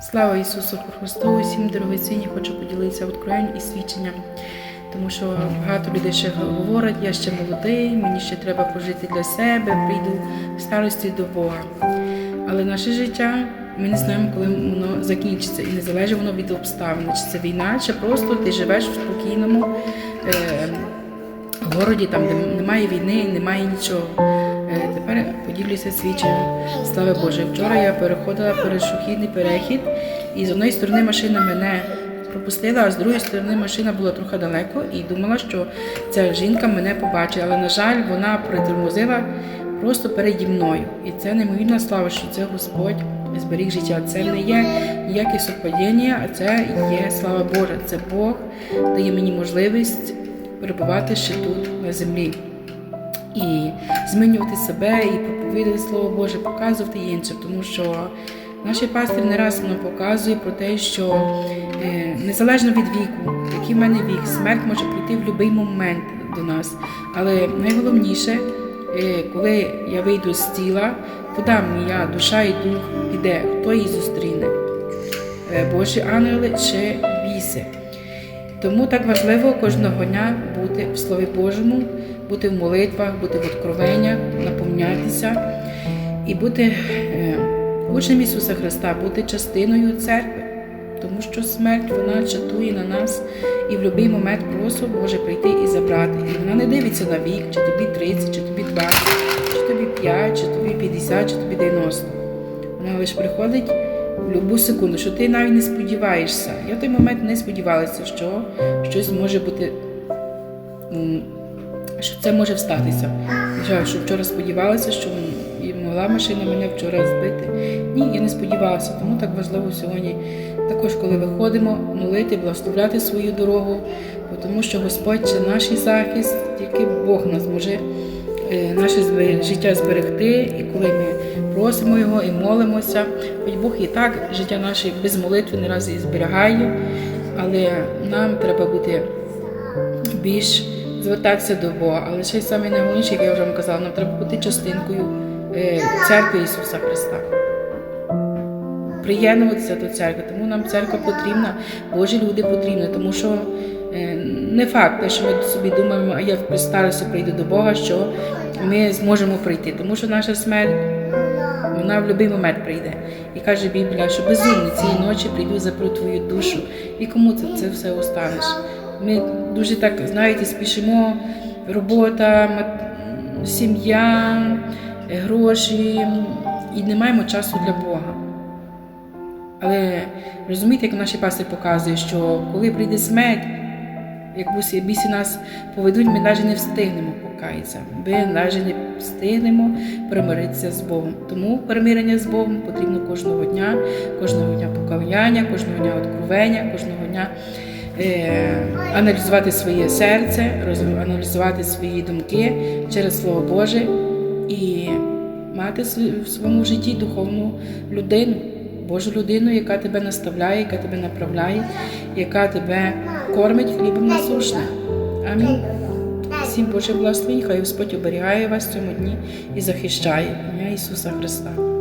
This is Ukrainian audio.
Слава Ісусу Христу! Усім дорогоцінні, хочу поділитися откровенням і свідченням, тому що багато людей ще говорять, я ще молодий, мені ще треба пожити для себе, прийду в старості до Бога. Але наше життя ми не знаємо, коли воно закінчиться, і не залежить воно від обставин. Чи це війна, чи просто ти живеш в спокійному е, городі, там де немає війни, немає нічого. Е, Тепер поділюся свідченням слави Божої. Вчора я переходила перешохідний перехід, і з одної сторони машина мене пропустила, а з другої сторони машина була трохи далеко і думала, що ця жінка мене побачить. Але, на жаль, вона притормозила просто переді мною. І це неймовірна слава, що це Господь зберіг життя. Це не є ніяке совпадіння, а це є слава Божа. Це Бог дає мені можливість перебувати ще тут на землі і змінювати себе, і проповідати Слово Боже, показувати іншим, тому що наш пастир не раз нам показує про те, що е, незалежно від віку, який в мене вік, смерть може прийти в будь-який момент до нас. Але найголовніше, е, коли я вийду з тіла, куди моя душа і дух піде, хто її зустріне? Е, Божі ангели чи біси. Тому так важливо кожного дня бути в Слові Божому, бути в молитвах, бути в откровеннях, наповнятися і бути е, учнем Ісуса Христа, бути частиною церкви, тому що смерть вона чатує на нас і в будь-який момент просто може прийти і забрати. І вона не дивиться на вік, чи тобі 30, чи тобі 20, чи тобі 5, чи тобі 50, чи тобі 90. Вона лише приходить в будь-яку секунду, що ти навіть не сподіваєшся. Я в той момент не сподівалася, що щось може бути, що це може статися. Жаль, що вчора сподівалася, що і могла машина мене вчора збити. Ні, я не сподівалася, тому так важливо сьогодні, також коли виходимо, молити, благословляти свою дорогу, тому що Господь це наш захист, тільки Бог нас може е, наше життя зберегти, і коли ми просимо Його і молимося, хоч Бог і так життя наше без молитви не раз і зберігає, але нам треба бути більш звертатися до Бога. Але ще й саме найголовніше, як я вже вам казала, нам треба бути частинкою е, церкви Ісуса Христа. Приєднуватися до церкви, тому нам церква потрібна, Божі люди потрібні, тому що е, не факт, те, що ми собі думаємо, а я при старості прийду до Бога, що ми зможемо прийти, тому що наша смерть вона в будь-який момент прийде. І каже Біблія, що безумні цієї ночі прийду запру твою душу. І кому це, це все останеш? Ми дуже так, знаєте, спішимо, робота, сім'я, е, гроші, і не маємо часу для Бога. Але розумієте, як наші пастир показує, що коли прийде смерть, як бісі нас поведуть, ми навіть не встигнемо покаятися. Ми навіть не встигнемо примиритися з Богом. Тому примирення з Богом потрібно кожного дня, кожного дня покаяння, кожного дня откровення, кожного дня аналізувати своє серце, аналізувати свої думки через Слово Боже і мати в своєму житті духовну людину. Божу людину, яка тебе наставляє, яка тебе направляє, яка тебе кормить хлібом насушним. Амінь. Всім Боже благословень, хай Господь оберігає вас в цьому дні і захищає. Ім'я Ісуса Христа.